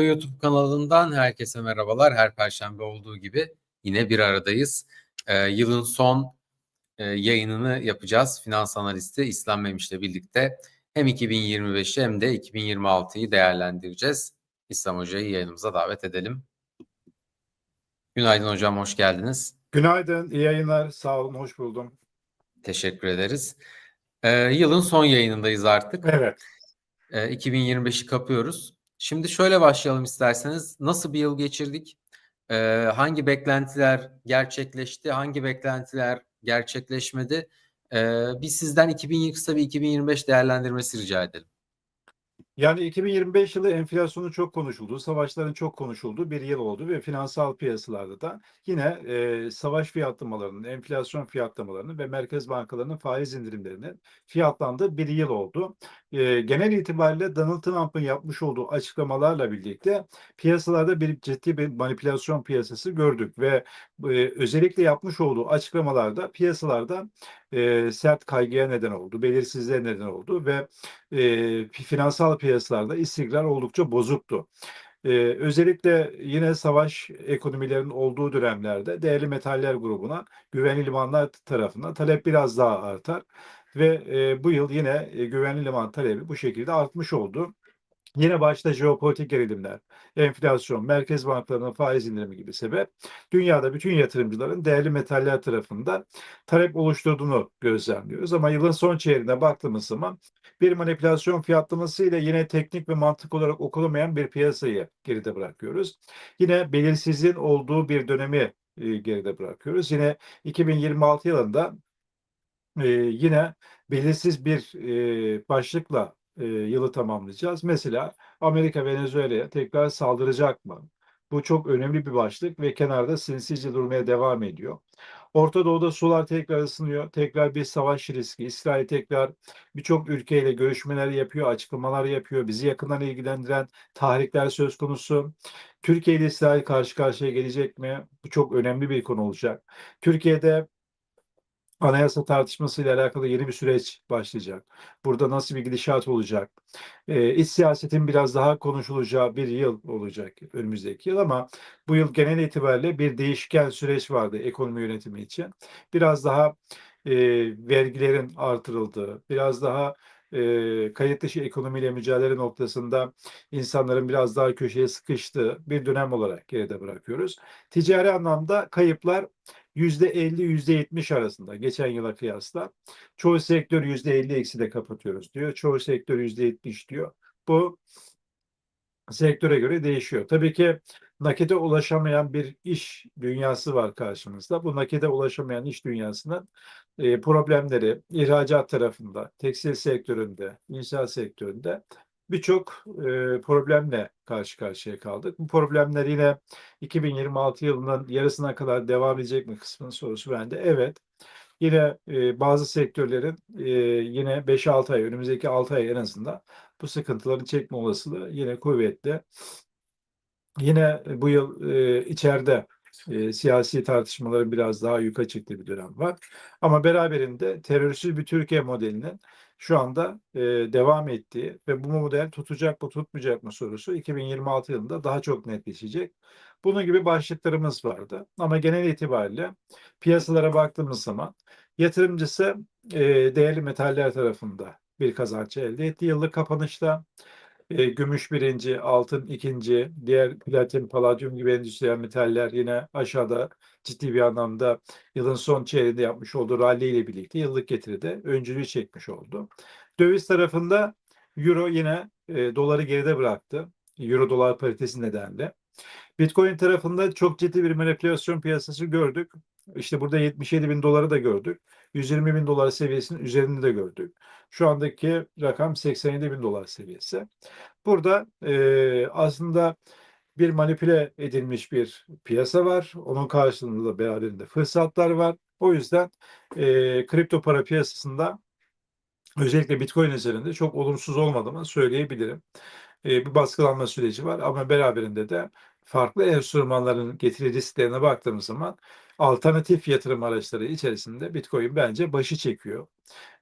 Bitlo YouTube kanalından herkese merhabalar. Her perşembe olduğu gibi yine bir aradayız. Ee, yılın son e, yayınını yapacağız. Finans analisti İslam Memiş'le birlikte hem 2025'i hem de 2026'yı değerlendireceğiz. İslam Hoca'yı yayınımıza davet edelim. Günaydın hocam, hoş geldiniz. Günaydın, iyi yayınlar. Sağ olun, hoş buldum. Teşekkür ederiz. Ee, yılın son yayınındayız artık. Evet. Ee, 2025'i kapıyoruz. Şimdi şöyle başlayalım isterseniz. Nasıl bir yıl geçirdik? Ee, hangi beklentiler gerçekleşti? Hangi beklentiler gerçekleşmedi? Ee, biz sizden 2020 kısa bir 2025 değerlendirmesi rica edelim. Yani 2025 yılı enflasyonun çok konuşulduğu, savaşların çok konuşulduğu bir yıl oldu ve finansal piyasalarda da yine e, savaş fiyatlamalarının, enflasyon fiyatlamalarının ve merkez bankalarının faiz indirimlerinin fiyatlandığı bir yıl oldu. E, genel itibariyle Donald Trump'ın yapmış olduğu açıklamalarla birlikte piyasalarda bir ciddi bir manipülasyon piyasası gördük ve e, özellikle yapmış olduğu açıklamalarda piyasalarda e, sert kaygıya neden oldu, belirsizliğe neden oldu ve e, finansal piyasalarda istikrar oldukça bozuktu. Ee, özellikle yine savaş ekonomilerinin olduğu dönemlerde değerli metaller grubuna güvenli limanlar tarafından talep biraz daha artar ve e, bu yıl yine e, güvenli liman talebi bu şekilde artmış oldu. Yine başta jeopolitik gerilimler, enflasyon, merkez bankalarının faiz indirimi gibi sebep dünyada bütün yatırımcıların değerli metaller tarafında talep oluşturduğunu gözlemliyoruz. Ama yılın son çeyreğine baktığımız zaman bir manipülasyon fiyatlaması ile yine teknik ve mantık olarak okunamayan bir piyasayı geride bırakıyoruz. Yine belirsizliğin olduğu bir dönemi e, geride bırakıyoruz. Yine 2026 yılında e, yine belirsiz bir e, başlıkla e, yılı tamamlayacağız. Mesela Amerika Venezuela'ya tekrar saldıracak mı? Bu çok önemli bir başlık ve kenarda sinsice durmaya devam ediyor. Orta Doğu'da sular tekrar ısınıyor. Tekrar bir savaş riski. İsrail tekrar birçok ülkeyle görüşmeler yapıyor, açıklamalar yapıyor. Bizi yakından ilgilendiren tahrikler söz konusu. Türkiye ile İsrail karşı karşıya gelecek mi? Bu çok önemli bir konu olacak. Türkiye'de anayasa tartışmasıyla alakalı yeni bir süreç başlayacak. Burada nasıl bir gidişat olacak? Ee, iç siyasetin biraz daha konuşulacağı bir yıl olacak önümüzdeki yıl ama bu yıl genel itibariyle bir değişken süreç vardı ekonomi yönetimi için. Biraz daha e, vergilerin artırıldığı, biraz daha e, kayıt dışı ekonomiyle mücadele noktasında insanların biraz daha köşeye sıkıştığı bir dönem olarak geride bırakıyoruz. Ticari anlamda kayıplar %50 %70 arasında geçen yıla kıyasla. Çoğu sektör %50 eksi de kapatıyoruz diyor. Çoğu sektör %70 diyor. Bu sektöre göre değişiyor. Tabii ki nakite ulaşamayan bir iş dünyası var karşımızda. Bu nakite ulaşamayan iş dünyasının e, problemleri ihracat tarafında, tekstil sektöründe, inşaat sektöründe birçok e, problemle karşı karşıya kaldık. Bu problemler yine 2026 yılının yarısına kadar devam edecek mi kısmının sorusu bende. Evet. Yine e, bazı sektörlerin e, yine 5-6 ay, önümüzdeki 6 ay en azından bu sıkıntıları çekme olasılığı yine kuvvetli. Yine bu yıl e, içeride e, siyasi tartışmaların biraz daha yuka çıktığı bir dönem var. Ama beraberinde terörsüz bir Türkiye modelinin şu anda e, devam ettiği ve bu model tutacak mı tutmayacak mı sorusu 2026 yılında daha çok netleşecek. Bunun gibi başlıklarımız vardı. Ama genel itibariyle piyasalara baktığımız zaman yatırımcısı e, değerli metaller tarafında bir kazanç elde etti. Yıllık kapanışta e, gümüş birinci, altın ikinci, diğer platin, paladyum gibi endüstriyel metaller yine aşağıda ciddi bir anlamda yılın son çeyreğinde yapmış olduğu rally ile birlikte yıllık getiride öncülüğü çekmiş oldu. Döviz tarafında Euro yine e, doları geride bıraktı. Euro dolar paritesi nedenle. Bitcoin tarafında çok ciddi bir manipülasyon piyasası gördük. İşte burada 77 bin doları da gördük. 120 bin dolar seviyesinin üzerinde de gördük. Şu andaki rakam 87 bin dolar seviyesi. Burada e, aslında bir manipüle edilmiş bir piyasa var. Onun karşılığında beraberinde fırsatlar var. O yüzden e, kripto para piyasasında özellikle Bitcoin üzerinde çok olumsuz olmadığını söyleyebilirim. E, bir baskılanma süreci var ama beraberinde de farklı enstrümanların getiri risklerine baktığımız zaman alternatif yatırım araçları içerisinde Bitcoin bence başı çekiyor.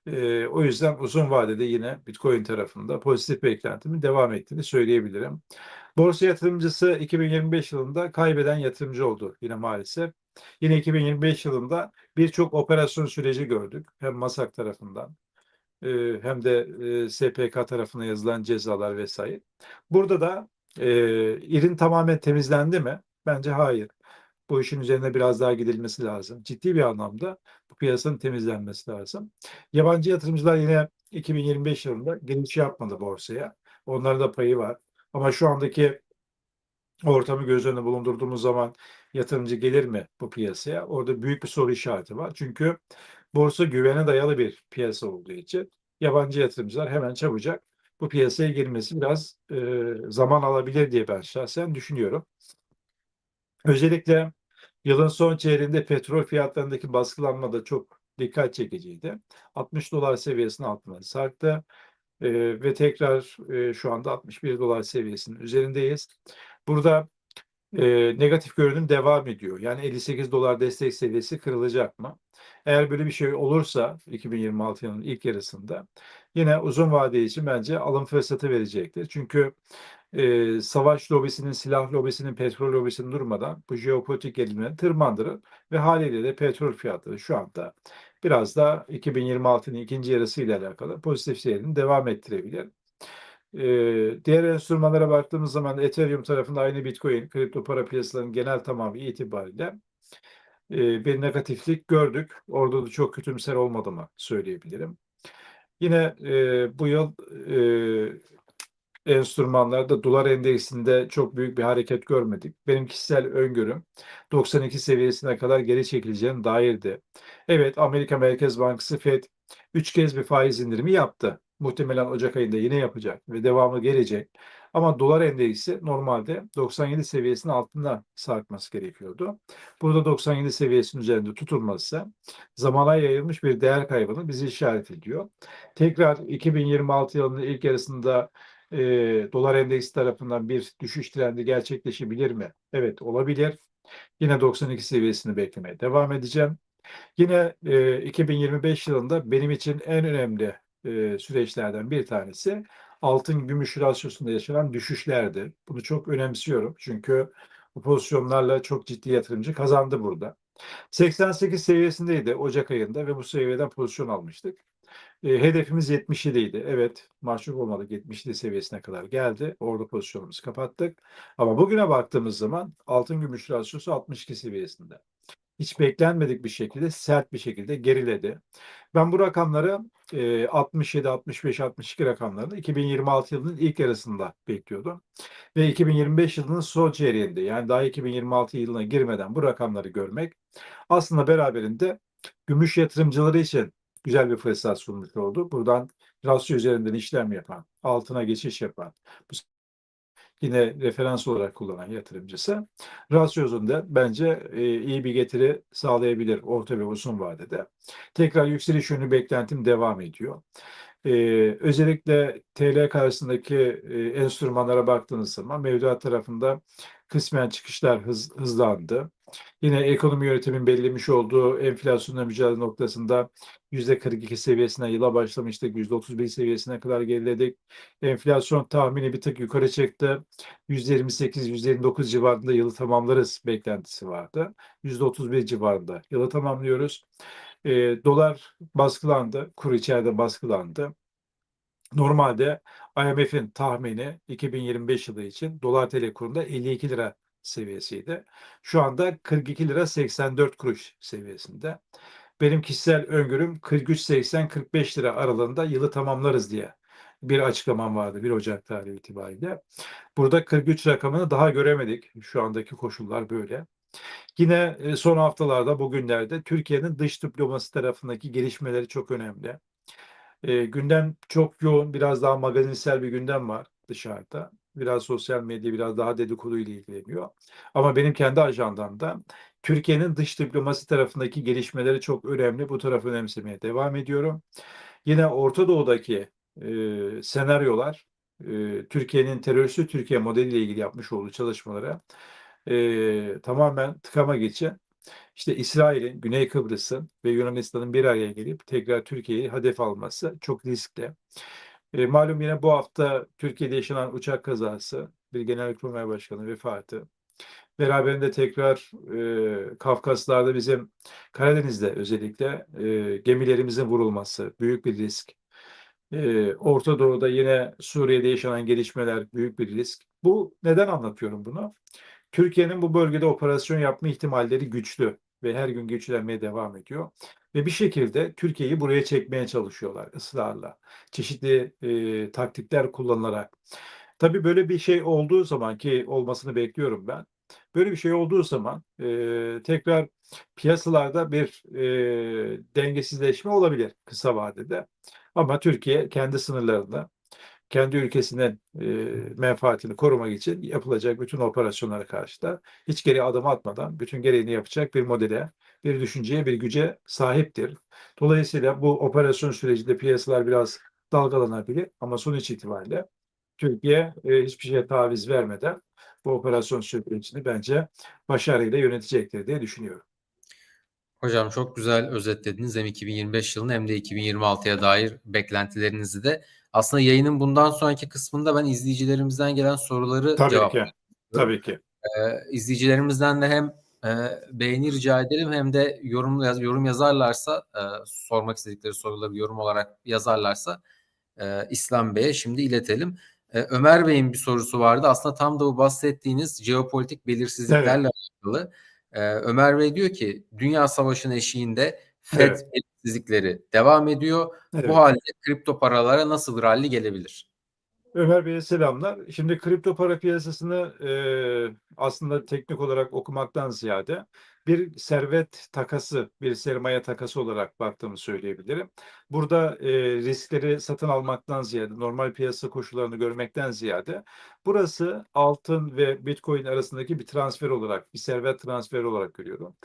Eee, o yüzden uzun vadede yine Bitcoin tarafında pozitif beklentimin devam ettiğini söyleyebilirim. Borsa yatırımcısı 2025 yılında kaybeden yatırımcı oldu yine maalesef. Yine 2025 yılında birçok operasyon süreci gördük. Hem MASAK tarafından hem de SPK tarafına yazılan cezalar vesaire. Burada da eee irin tamamen temizlendi mi? Bence hayır. Bu işin üzerine biraz daha gidilmesi lazım. Ciddi bir anlamda bu piyasanın temizlenmesi lazım. Yabancı yatırımcılar yine 2025 yılında giriş yapmadı borsaya. Onların da payı var. Ama şu andaki ortamı göz önüne bulundurduğumuz zaman yatırımcı gelir mi bu piyasaya? Orada büyük bir soru işareti var. Çünkü borsa güvene dayalı bir piyasa olduğu için yabancı yatırımcılar hemen çabucak bu piyasaya girmesi biraz eee, zaman alabilir diye ben şahsen düşünüyorum. Özellikle yılın son çeyreğinde petrol fiyatlarındaki baskılanma da çok dikkat çekiciydi. 60 dolar seviyesinin altına sarktı eee, ve tekrar eee, şu anda 61 dolar seviyesinin üzerindeyiz. Burada eee, negatif görünüm devam ediyor. Yani 58 dolar destek seviyesi kırılacak mı? Eğer böyle bir şey olursa 2026 yılının ilk yarısında yine uzun vade için bence alım fırsatı verecektir. Çünkü eee, savaş lobisinin, silah lobisinin, petrol lobisinin durmadan bu jeopolitik gerilimleri tırmandırır ve haliyle de petrol fiyatları şu anda biraz da 2026'nın ikinci yarısıyla alakalı pozitif seyrini devam ettirebilir. Eee, diğer enstrümanlara baktığımız zaman Ethereum tarafında aynı Bitcoin, kripto para piyasalarının genel tamamı itibariyle eee, bir negatiflik gördük. Orada da çok kötümser olmadığımı söyleyebilirim. Yine eee, bu yıl eee, enstrümanlarda dolar endeksinde çok büyük bir hareket görmedik. Benim kişisel öngörüm 92 seviyesine kadar geri çekileceğine dairdi. Evet Amerika Merkez Bankası FED 3 kez bir faiz indirimi yaptı. Muhtemelen Ocak ayında yine yapacak ve devamı gelecek. Ama dolar endeksi normalde 97 seviyesinin altında sarkması gerekiyordu. Burada 97 seviyesinin üzerinde tutulması zamana yayılmış bir değer kaybını bizi işaret ediyor. Tekrar 2026 yılının ilk yarısında e, dolar endeksi tarafından bir düşüş trendi gerçekleşebilir mi? Evet olabilir. Yine 92 seviyesini beklemeye devam edeceğim. Yine e, 2025 yılında benim için en önemli e, süreçlerden bir tanesi altın gümüş rasyosunda yaşanan düşüşlerdi. Bunu çok önemsiyorum çünkü bu pozisyonlarla çok ciddi yatırımcı kazandı burada. 88 seviyesindeydi Ocak ayında ve bu seviyeden pozisyon almıştık. E, hedefimiz 77 idi. Evet, mahcup olmadık 77 seviyesine kadar geldi. Orada pozisyonumuzu kapattık. Ama bugüne baktığımız zaman altın gümüş rasyosu 62 seviyesinde. Hiç beklenmedik bir şekilde, sert bir şekilde geriledi. Ben bu rakamları e, 67, 65, 62 rakamlarını 2026 yılının ilk yarısında bekliyordum. Ve 2025 yılının son çeyreğinde yani daha 2026 yılına girmeden bu rakamları görmek aslında beraberinde gümüş yatırımcıları için güzel bir fırsat sunmuş oldu. Buradan rasyo üzerinden işlem yapan, altına geçiş yapan, yine referans olarak kullanan yatırımcısı rasyosunda bence e, iyi bir getiri sağlayabilir orta ve uzun vadede. Tekrar yükseliş yönlü beklentim devam ediyor. E, özellikle TL karşısındaki e, enstrümanlara baktığınız zaman mevduat tarafında kısmen çıkışlar hız, hızlandı. Yine ekonomi yönetimin belirlemiş olduğu enflasyonla mücadele noktasında %42 seviyesine yıla başlamıştık. %31 seviyesine kadar geriledik. Enflasyon tahmini bir tık yukarı çıktı. %28-%29 civarında yılı tamamlarız beklentisi vardı. %31 civarında yılı tamamlıyoruz. E, dolar baskılandı. Kur içeride baskılandı. Normalde IMF'in tahmini 2025 yılı için dolar TL kurunda 52 lira seviyesiydi. Şu anda 42 lira 84 kuruş seviyesinde. Benim kişisel öngörüm 43-80-45 lira aralığında yılı tamamlarız diye bir açıklamam vardı 1 Ocak tarihi itibariyle. Burada 43 rakamını daha göremedik. Şu andaki koşullar böyle. Yine e, son haftalarda, bugünlerde Türkiye'nin dış diplomasi tarafındaki gelişmeleri çok önemli. E, gündem çok yoğun, biraz daha magazinsel bir gündem var dışarıda. Biraz sosyal medya, biraz daha dedikodu ile ilgileniyor. Ama benim kendi ajandamda Türkiye'nin dış diplomasi tarafındaki gelişmeleri çok önemli. Bu tarafı önemsemeye devam ediyorum. Yine Orta Doğu'daki e, senaryolar, e, Türkiye'nin teröristü Türkiye modeliyle ilgili yapmış olduğu çalışmalara e, tamamen tıkama geçen işte İsrail'in, Güney Kıbrıs'ın ve Yunanistan'ın bir araya gelip tekrar Türkiye'yi hedef alması çok riskli. E, malum yine bu hafta Türkiye'de yaşanan uçak kazası, bir Genelkurmay Başkanı vefatı, beraberinde tekrar e, Kafkaslar'da bizim Karadeniz'de özellikle e, gemilerimizin vurulması büyük bir risk. E, Orta Doğu'da yine Suriye'de yaşanan gelişmeler büyük bir risk. Bu neden anlatıyorum bunu? Türkiye'nin bu bölgede operasyon yapma ihtimalleri güçlü ve her gün güçlenmeye devam ediyor. Ve bir şekilde Türkiye'yi buraya çekmeye çalışıyorlar ısrarla. Çeşitli e, taktikler kullanılarak. Tabii böyle bir şey olduğu zaman ki olmasını bekliyorum ben. Böyle bir şey olduğu zaman e, tekrar piyasalarda bir e, dengesizleşme olabilir kısa vadede. Ama Türkiye kendi sınırlarında, kendi ülkesinin e, menfaatini korumak için yapılacak bütün operasyonlara karşı da hiç geri adım atmadan bütün gereğini yapacak bir modele, bir düşünceye, bir güce sahiptir. Dolayısıyla bu operasyon sürecinde piyasalar biraz dalgalanabilir ama sonuç itibariyle Türkiye e, hiçbir şeye taviz vermeden bu operasyon sürecini bence başarıyla yönetecektir diye düşünüyorum. Hocam çok güzel özetlediniz hem 2025 yılını hem de 2026'ya dair beklentilerinizi de. Aslında yayının bundan sonraki kısmında ben izleyicilerimizden gelen soruları Tabii ki. Tabii ki. Ee, izleyicilerimizden de hem e, beğeni rica edelim hem de yorum yaz, yorum yazarlarsa e, sormak istedikleri soruları yorum olarak yazarlarsa e, İslam Bey'e şimdi iletelim. E, Ömer Bey'in bir sorusu vardı. Aslında tam da bu bahsettiğiniz jeopolitik belirsizliklerle alakalı. E, Ömer Bey diyor ki dünya savaşının eşiğinde FED Evet. belirsizlikleri devam ediyor. Evet. Bu halde kripto paralara nasıl bir rally gelebilir? Ömer Bey'e selamlar. Şimdi kripto para piyasasını e, aslında teknik olarak okumaktan ziyade bir servet takası, bir sermaye takası olarak baktığımı söyleyebilirim. Burada e, riskleri satın almaktan ziyade, normal piyasa koşullarını görmekten ziyade burası altın ve bitcoin arasındaki bir transfer olarak, bir servet transferi olarak görüyorum.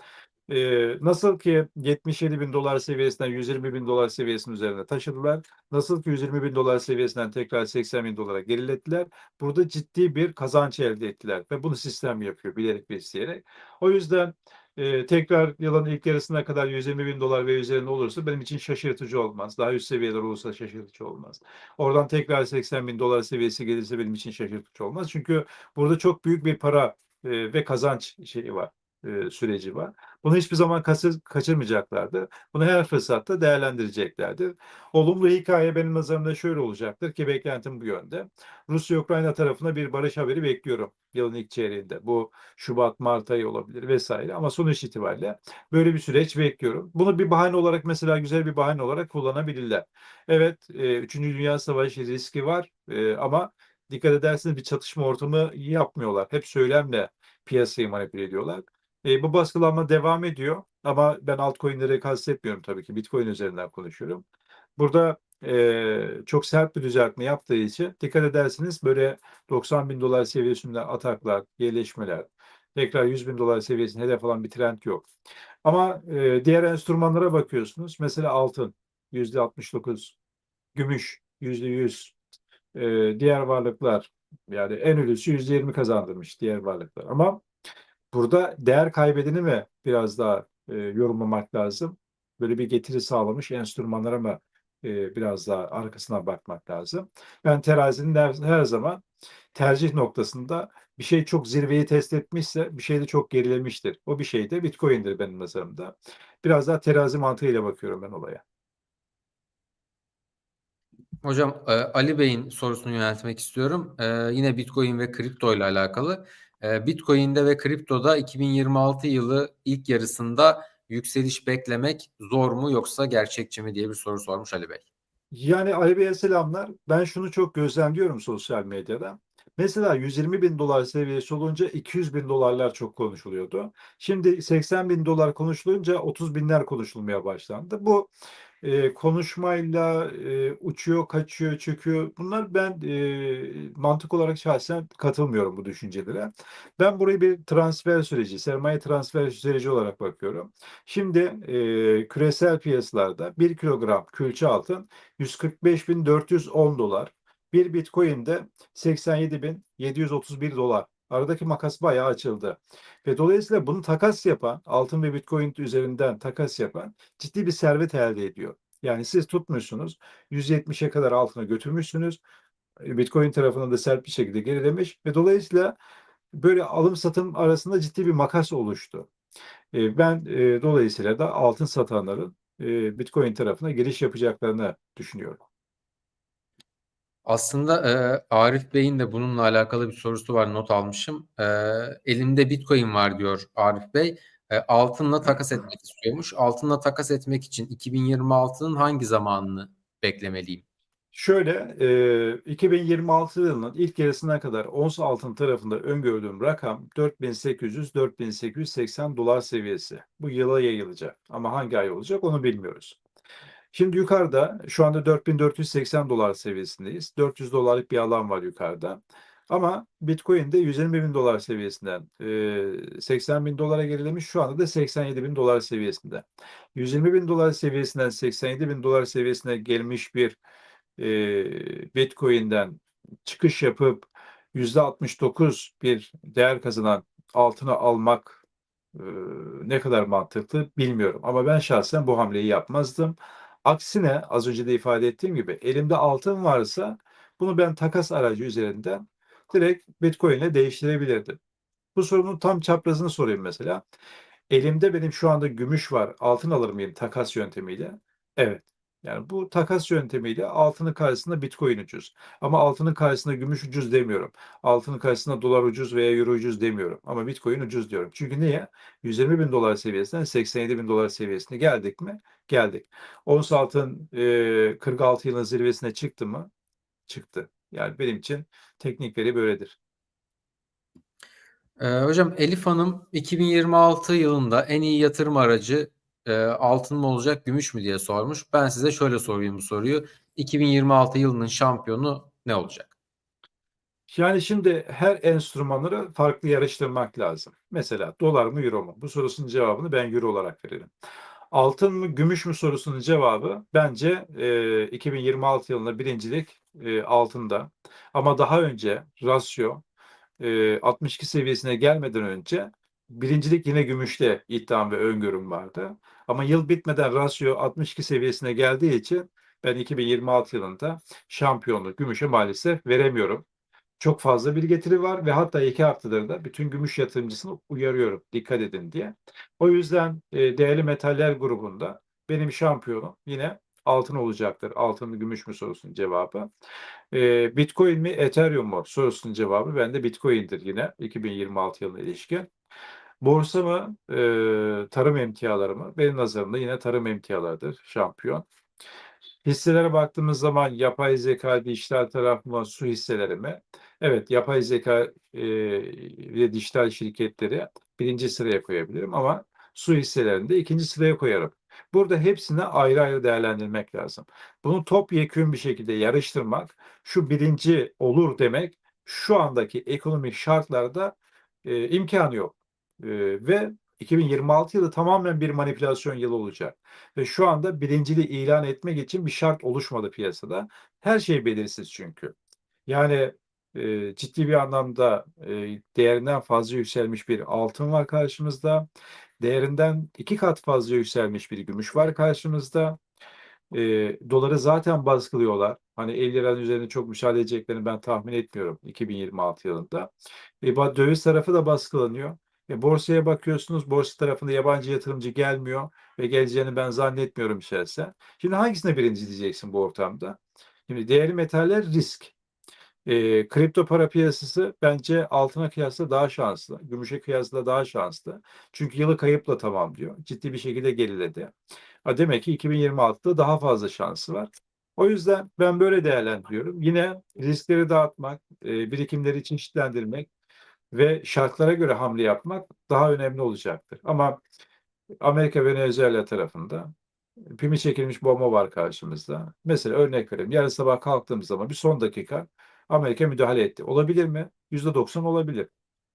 Ee, nasıl ki 77 bin dolar seviyesinden 120 bin dolar seviyesinin üzerine taşıdılar. Nasıl ki 120 bin dolar seviyesinden tekrar 80 bin dolara gerilettiler. Burada ciddi bir kazanç elde ettiler ve bunu sistem yapıyor bilerek ve isteyerek. O yüzden e, tekrar yılın ilk yarısına kadar 120 bin dolar ve üzerinde olursa benim için şaşırtıcı olmaz. Daha üst seviyeler olursa şaşırtıcı olmaz. Oradan tekrar 80 bin dolar seviyesi gelirse benim için şaşırtıcı olmaz. Çünkü burada çok büyük bir para e, ve kazanç şeyi var, e, süreci var. Bunu hiçbir zaman kaçır, kaçırmayacaklardır. Bunu her fırsatta değerlendireceklerdir. Olumlu hikaye benim nazarımda şöyle olacaktır ki beklentim bu yönde. Rusya-Ukrayna tarafına bir barış haberi bekliyorum yılın ilk çeyreğinde. Bu Şubat, Mart ayı olabilir vesaire ama sonuç itibariyle böyle bir süreç bekliyorum. Bunu bir bahane olarak mesela güzel bir bahane olarak kullanabilirler. Evet, e, 3. Dünya Savaşı riski var e, ama dikkat ederseniz bir çatışma ortamı yapmıyorlar. Hep söylemle piyasayı manipüle ediyorlar. E, bu baskılanma devam ediyor ama ben altcoin'leri kastetmiyorum tabii ki. Bitcoin üzerinden konuşuyorum. Burada e, çok sert bir düzeltme yaptığı için dikkat ederseniz böyle 90 bin dolar seviyesinde ataklar, yerleşmeler, tekrar 100 bin dolar seviyesinde hedef alan bir trend yok. Ama e, diğer enstrümanlara bakıyorsunuz. Mesela altın %69, gümüş %100, e, diğer varlıklar yani en ölüsü %20 kazandırmış diğer varlıklar. Ama Burada değer kaybedeni mi biraz daha e, yorumlamak lazım? Böyle bir getiri sağlamış enstrümanlara mı e, biraz daha arkasına bakmak lazım? Ben terazinin her, her zaman tercih noktasında bir şey çok zirveyi test etmişse bir şey de çok gerilemiştir. O bir şey de Bitcoin'dir benim nazarımda. Biraz daha terazi mantığıyla bakıyorum ben olaya. Hocam e, Ali Bey'in sorusunu yöneltmek istiyorum. E, yine Bitcoin ve kripto ile alakalı. E, Bitcoin'de ve kriptoda 2026 yılı ilk yarısında yükseliş beklemek zor mu yoksa gerçekçi mi diye bir soru sormuş Ali Bey. Yani Ali Bey'e selamlar. Ben şunu çok gözlemliyorum sosyal medyada. Mesela 120 bin dolar seviyesi olunca 200 bin dolarlar çok konuşuluyordu. Şimdi 80 bin dolar konuşulunca 30 binler konuşulmaya başlandı. Bu e, konuşmayla e, uçuyor, kaçıyor, çöküyor. Bunlar ben e, mantık olarak şahsen katılmıyorum bu düşüncelere. Ben burayı bir transfer süreci, sermaye transfer süreci olarak bakıyorum. Şimdi e, küresel piyasalarda 1 kilogram külçe altın 145.410 dolar. Bir Bitcoin de 87.731 dolar Aradaki makas bayağı açıldı. Ve dolayısıyla bunu takas yapan, altın ve bitcoin üzerinden takas yapan ciddi bir servet elde ediyor. Yani siz tutmuşsunuz, 170'e kadar altına götürmüşsünüz. Bitcoin tarafında da sert bir şekilde gerilemiş ve dolayısıyla böyle alım satım arasında ciddi bir makas oluştu. E, Ben e, dolayısıyla da altın satanların e, Bitcoin tarafına giriş yapacaklarını düşünüyorum. Aslında e, Arif Bey'in de bununla alakalı bir sorusu var not almışım. E, elimde Bitcoin var diyor Arif Bey. E, altınla takas etmek istiyormuş. Altınla takas etmek için 2026'nın hangi zamanını beklemeliyim? Şöyle, e, 2026 yılının ilk yarısına kadar ons altın tarafında öngördüğüm rakam 4800-4880 dolar seviyesi. Bu yıla yayılacak. Ama hangi ay olacak onu bilmiyoruz. Şimdi yukarıda şu anda 4480 dolar seviyesindeyiz. 400 dolarlık bir alan var yukarıda. Ama Bitcoin'de 120 bin dolar seviyesinden e, 80 bin dolara gerilemiş. Şu anda da 87 bin dolar seviyesinde. 120 bin dolar seviyesinden 87 bin dolar seviyesine gelmiş bir Bitcoin'den çıkış yapıp %69 bir değer kazanan altını almak ne kadar mantıklı bilmiyorum. Ama ben şahsen bu hamleyi yapmazdım. Aksine az önce de ifade ettiğim gibi elimde altın varsa bunu ben takas aracı üzerinden direkt Bitcoin ile değiştirebilirdim. Bu sorunun tam çaprazını sorayım mesela. Elimde benim şu anda gümüş var. Altın alır mıyım takas yöntemiyle? Evet. Yani bu takas yöntemiyle altının karşısında Bitcoin ucuz. Ama altının karşısında gümüş ucuz demiyorum. Altının karşısında dolar ucuz veya euro ucuz demiyorum. Ama Bitcoin ucuz diyorum. Çünkü niye? 120 bin dolar seviyesinden 87 bin dolar seviyesine geldik mi? Geldik. Ons altın e, 46 yılın zirvesine çıktı mı? Çıktı. Yani benim için teknik veri böyledir. Ee, hocam Elif Hanım 2026 yılında en iyi yatırım aracı e, altın mı olacak, gümüş mü diye sormuş. Ben size şöyle sorayım bu soruyu. 2026 yılının şampiyonu ne olacak? Yani şimdi her enstrümanları farklı yarıştırmak lazım. Mesela dolar mı euro mu? Bu sorusunun cevabını ben euro olarak veririm. Altın mı gümüş mü sorusunun cevabı bence e, 2026 yılında birincilik e, altında. Ama daha önce rasyo e, 62 seviyesine gelmeden önce birincilik yine gümüşte iddiam ve öngörüm vardı. Ama yıl bitmeden rasyo 62 seviyesine geldiği için ben 2026 yılında şampiyonluk gümüşe maalesef veremiyorum. Çok fazla bir getiri var ve hatta iki haftadır da bütün gümüş yatırımcısını uyarıyorum dikkat edin diye. O yüzden e, değerli metaller grubunda benim şampiyonum yine altın olacaktır. Altın mı gümüş mü sorusunun cevabı. E, Bitcoin mi Ethereum mu sorusunun cevabı bende Bitcoin'dir yine 2026 yılına ilişkin. Borsa mı e, tarım emtiaları mı? Benim nazarımda yine tarım emtialarıdır şampiyon. Hisselere baktığımız zaman yapay zeka, dijital taraf mı, su hisseleri mi? Evet, yapay zeka e, ve dijital şirketleri birinci sıraya koyabilirim ama su hisselerini de ikinci sıraya koyarım. Burada hepsini ayrı ayrı değerlendirmek lazım. Bunu topyekün bir şekilde yarıştırmak, şu birinci olur demek şu andaki ekonomik şartlarda e, imkanı yok. E, ve 2026 yılı tamamen bir manipülasyon yılı olacak. Ve şu anda birinciliği ilan etmek için bir şart oluşmadı piyasada. Her şey belirsiz çünkü. Yani e, ciddi bir anlamda e, değerinden fazla yükselmiş bir altın var karşımızda. Değerinden iki kat fazla yükselmiş bir gümüş var karşımızda. E, doları zaten baskılıyorlar. Hani 50 liranın üzerinde çok müsaade edeceklerini ben tahmin etmiyorum 2026 yılında. E, döviz tarafı da baskılanıyor. E, borsaya bakıyorsunuz, borsa tarafında yabancı yatırımcı gelmiyor ve geleceğini ben zannetmiyorum içerisinde. Şimdi hangisine birinci diyeceksin bu ortamda? Şimdi değerli metaller risk. E, kripto para piyasası bence altına kıyasla daha şanslı. Gümüşe kıyasla daha şanslı. Çünkü yılı kayıpla tamamlıyor. Ciddi bir şekilde geriledi. Ha, demek ki 2026'da daha fazla şansı var. O yüzden ben böyle değerlendiriyorum. Yine riskleri dağıtmak, e, birikimleri çeşitlendirmek ve şartlara göre hamle yapmak daha önemli olacaktır. Ama Amerika Venezuela tarafında pimi çekilmiş bomba var karşımızda. Mesela örnek vereyim. Yarın sabah kalktığımız zaman bir son dakika Amerika müdahale etti. Olabilir mi? %90 olabilir.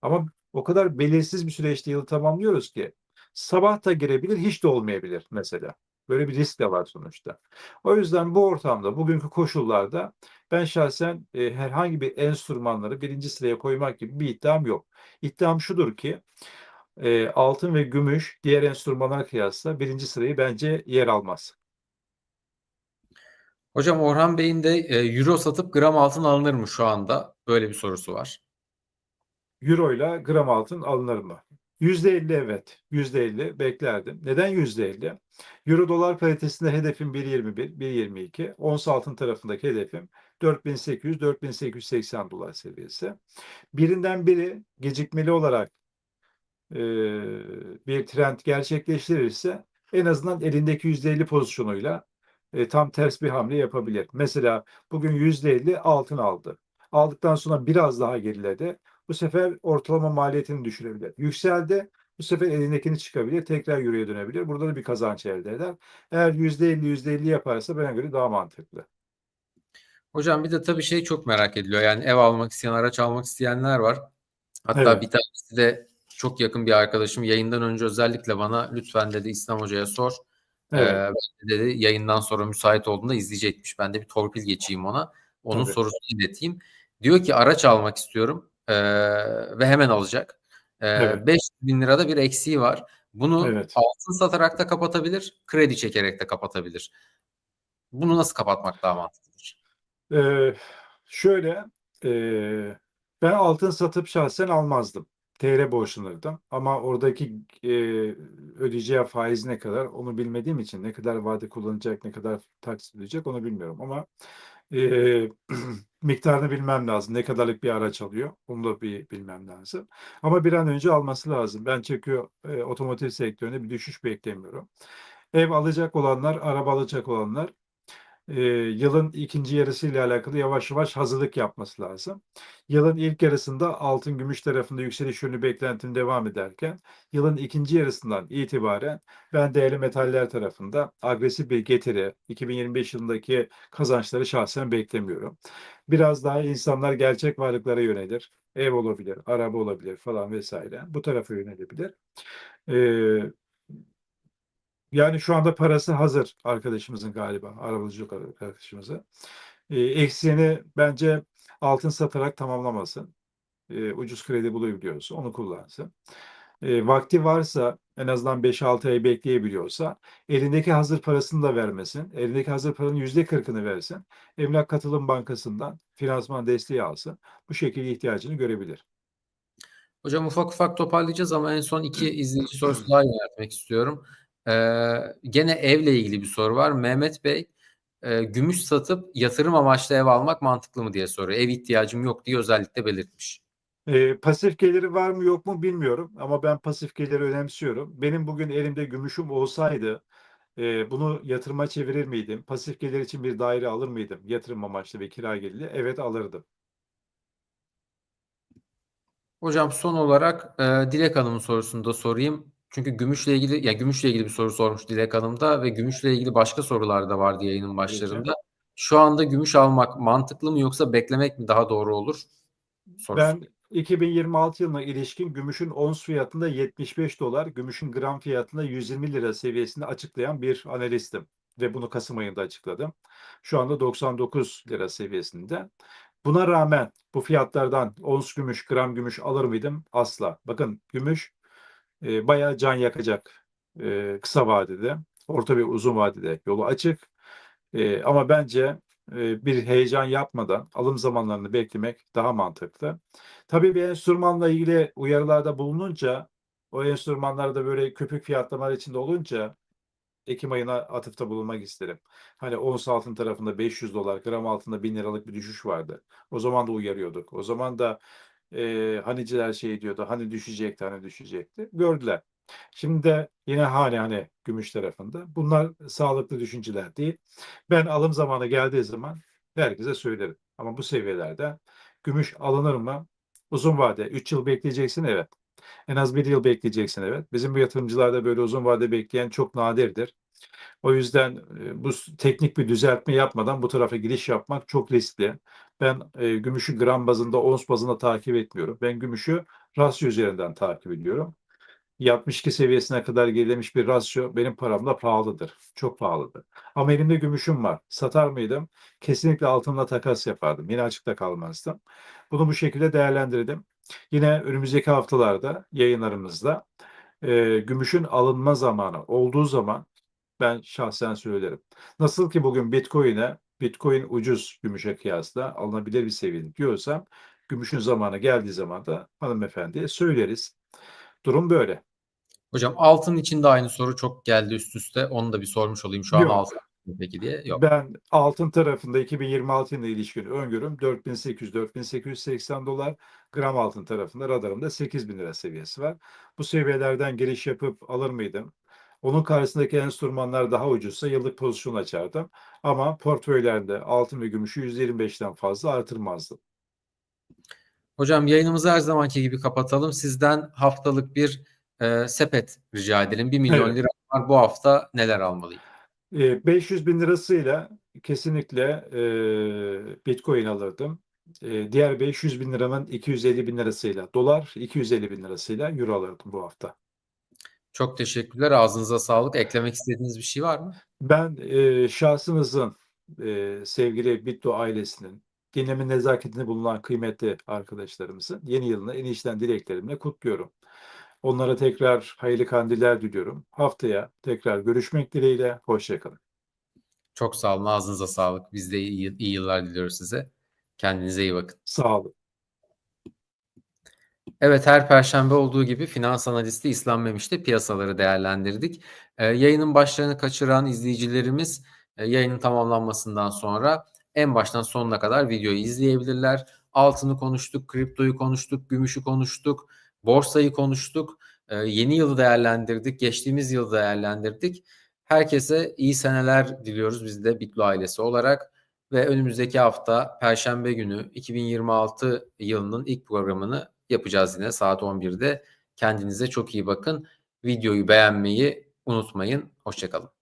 Ama o kadar belirsiz bir süreçte yılı tamamlıyoruz ki sabah da girebilir, hiç de olmayabilir mesela. Böyle bir risk de var sonuçta. O yüzden bu ortamda, bugünkü koşullarda ben şahsen e, herhangi bir enstrümanları birinci sıraya koymak gibi bir iddiam yok. İddiam şudur ki e, altın ve gümüş diğer enstrümanlara kıyasla birinci sırayı bence yer almaz. Hocam Orhan Bey'in de e, euro satıp gram altın alınır mı şu anda? Böyle bir sorusu var. Euro ile gram altın alınır mı? %50 evet. %50 beklerdim. Neden %50? Euro dolar paritesinde hedefim 1.21, 1.22. Ons altın tarafındaki hedefim 4800-4880 dolar seviyesi. Birinden biri gecikmeli olarak e, bir trend gerçekleştirirse en azından elindeki %50 pozisyonuyla e, tam ters bir hamle yapabilir. Mesela bugün %50 altın aldı. Aldıktan sonra biraz daha geriledi. Bu sefer ortalama maliyetini düşürebilir. Yükseldi. Bu sefer elindekini çıkabilir. Tekrar euroya dönebilir. Burada da bir kazanç elde eder. Eğer %50 %50 yaparsa bana göre daha mantıklı. Hocam bir de tabii şey çok merak ediliyor. Yani ev almak isteyen, araç almak isteyenler var. Hatta Evet. bir tanesi de çok yakın bir arkadaşım yayından önce özellikle bana lütfen dedi İslam Hoca'ya sor. Evet. Ee, ben de dedi yayından sonra müsait olduğunda izleyecekmiş. Ben de bir torpil geçeyim ona. Onun Tabii. sorusunu ileteyim. Diyor ki araç almak istiyorum ee, ve hemen alacak. Ee, Evet. 500 bin lirada bir eksiği var. Bunu Evet. altın satarak da kapatabilir, kredi çekerek de kapatabilir. Bunu nasıl kapatmak daha mantıklıdır? Ee, şöyle, ee, ben altın satıp şahsen almazdım. TL borçlanırdım. Ama oradaki ee, ödeyeceği faiz ne kadar onu bilmediğim için ne kadar vade kullanacak, ne kadar taksit ödeyecek onu bilmiyorum. Ama ee, miktarını bilmem lazım. Ne kadarlık bir araç alıyor onu da bir bilmem lazım. Ama bir an önce alması lazım. Ben çünkü ee, otomotiv sektöründe bir düşüş beklemiyorum. Ev alacak olanlar, araba alacak olanlar e, yılın ikinci yarısıyla alakalı yavaş yavaş hazırlık yapması lazım. Yılın ilk yarısında altın gümüş tarafında yükseliş yönlü beklentim devam ederken yılın ikinci yarısından itibaren ben değerli metaller tarafında agresif bir getiri 2025 yılındaki kazançları şahsen beklemiyorum. Biraz daha insanlar gerçek varlıklara yönelir. Ev olabilir, araba olabilir falan vesaire. Bu tarafa yönelebilir. Ee, yani şu anda parası hazır arkadaşımızın galiba, arabacılık arkadaşımızın. Eee, eksiğini bence altın satarak tamamlamasın. Eee, ucuz kredi bulabiliyorsa onu kullansın. Eee, vakti varsa en azından 5-6 ay bekleyebiliyorsa elindeki hazır parasını da vermesin. Elindeki hazır paranın %40'ını versin. Emlak Katılım Bankası'ndan finansman desteği alsın. Bu şekilde ihtiyacını görebilir. Hocam ufak ufak toparlayacağız ama en son iki izleyici sorusu daha yöneltmek istiyorum. Ee, gene evle ilgili bir soru var. Mehmet Bey, e, gümüş satıp yatırım amaçlı ev almak mantıklı mı diye soruyor. Ev ihtiyacım yok diye özellikle belirtmiş. Eee, pasif geliri var mı yok mu bilmiyorum ama ben pasif geliri önemsiyorum. Benim bugün elimde gümüşüm olsaydı eee, bunu yatırıma çevirir miydim? Pasif gelir için bir daire alır mıydım? Yatırım amaçlı ve kira gelirli. Evet alırdım. Hocam son olarak e, Dilek Hanım'ın sorusunu da sorayım. Çünkü gümüşle ilgili ya gümüşle ilgili bir soru sormuş Dilek Hanım da ve gümüşle ilgili başka sorular da vardı yayının başlarında. Şu anda gümüş almak mantıklı mı yoksa beklemek mi daha doğru olur? Sorusu. Ben 2026 yılına ilişkin gümüşün ons fiyatında 75 dolar, gümüşün gram fiyatında 120 lira seviyesinde açıklayan bir analistim ve bunu Kasım ayında açıkladım. Şu anda 99 lira seviyesinde. Buna rağmen bu fiyatlardan ons gümüş, gram gümüş alır mıydım? Asla. Bakın gümüş e, bayağı can yakacak e, kısa vadede, orta ve uzun vadede yolu açık. E, ama bence e, bir heyecan yapmadan alım zamanlarını beklemek daha mantıklı. Tabii bir enstrümanla ilgili uyarılarda bulununca, o enstrümanlarda böyle köpük fiyatlamalar içinde olunca Ekim ayına atıfta bulunmak isterim. Hani ons altın tarafında 500 dolar, gram altında 1000 liralık bir düşüş vardı. O zaman da uyarıyorduk. O zaman da e, haniciler şey diyordu, hani düşecekti, hani düşecekti. Gördüler. Şimdi de yine hani hani gümüş tarafında. Bunlar sağlıklı düşünceler değil. Ben alım zamanı geldiği zaman herkese söylerim. Ama bu seviyelerde gümüş alınır mı? Uzun vade 3 yıl bekleyeceksin evet. En az bir yıl bekleyeceksin evet. Bizim bu yatırımcılarda böyle uzun vade bekleyen çok nadirdir. O yüzden bu teknik bir düzeltme yapmadan bu tarafa giriş yapmak çok riskli. Ben e, gümüşü gram bazında, ons bazında takip etmiyorum. Ben gümüşü rasyo üzerinden takip ediyorum. 62 seviyesine kadar gerilemiş bir rasyo benim paramla pahalıdır. Çok pahalıdır. Ama elimde gümüşüm var. Satar mıydım? Kesinlikle altınla takas yapardım. Yine açıkta kalmazdım. Bunu bu şekilde değerlendirdim. Yine önümüzdeki haftalarda yayınlarımızda e, gümüşün alınma zamanı olduğu zaman ben şahsen söylerim. Nasıl ki bugün Bitcoin'e Bitcoin ucuz gümüşe kıyasla alınabilir bir seviyede diyorsam gümüşün zamanı geldiği zaman da hanımefendiye söyleriz. Durum böyle. Hocam altın için de aynı soru çok geldi üst üste. Onu da bir sormuş olayım. Şu an Yok. altın peki diye. Yok. Ben altın tarafında 2026 yılına ilişkin öngörüm 4800-4880 dolar. Gram altın tarafında radarımda 8000 lira seviyesi var. Bu seviyelerden giriş yapıp alır mıydım? Onun karşısındaki enstrümanlar daha ucuzsa yıllık pozisyon açardım. Ama portföylerde altın ve gümüşü %25'ten fazla artırmazdım. Hocam yayınımızı her zamanki gibi kapatalım. Sizden haftalık bir e, sepet rica edelim. 1 milyon Evet. lira var. Bu hafta neler almalıyım? E, 500 bin lirasıyla kesinlikle e, Bitcoin alırdım. E, diğer 500 bin liranın 250 bin lirasıyla dolar, 250 bin lirasıyla euro alırdım bu hafta. Çok teşekkürler. Ağzınıza sağlık. Eklemek istediğiniz bir şey var mı? Ben e, şahsınızın, e, sevgili Bitto ailesinin, dinlemin nezaketinde bulunan kıymetli arkadaşlarımızın yeni yılını en içten dileklerimle kutluyorum. Onlara tekrar hayırlı kandiller diliyorum. Haftaya tekrar görüşmek dileğiyle. Hoşçakalın. Çok sağ olun. Ağzınıza sağlık. Biz de iyi, iyi yıllar diliyoruz size. Kendinize iyi bakın. Sağ olun. Evet her perşembe olduğu gibi finans analisti İslam Memiş'te piyasaları değerlendirdik. Ee, yayının başlarını kaçıran izleyicilerimiz e, yayının tamamlanmasından sonra en baştan sonuna kadar videoyu izleyebilirler. Altını konuştuk, kriptoyu konuştuk, gümüşü konuştuk, borsayı konuştuk. Ee, yeni yılı değerlendirdik, geçtiğimiz yılı değerlendirdik. Herkese iyi seneler diliyoruz biz de Bitlo ailesi olarak ve önümüzdeki hafta Perşembe günü 2026 yılının ilk programını yapacağız yine saat 11'de. Kendinize çok iyi bakın. Videoyu beğenmeyi unutmayın. Hoşçakalın.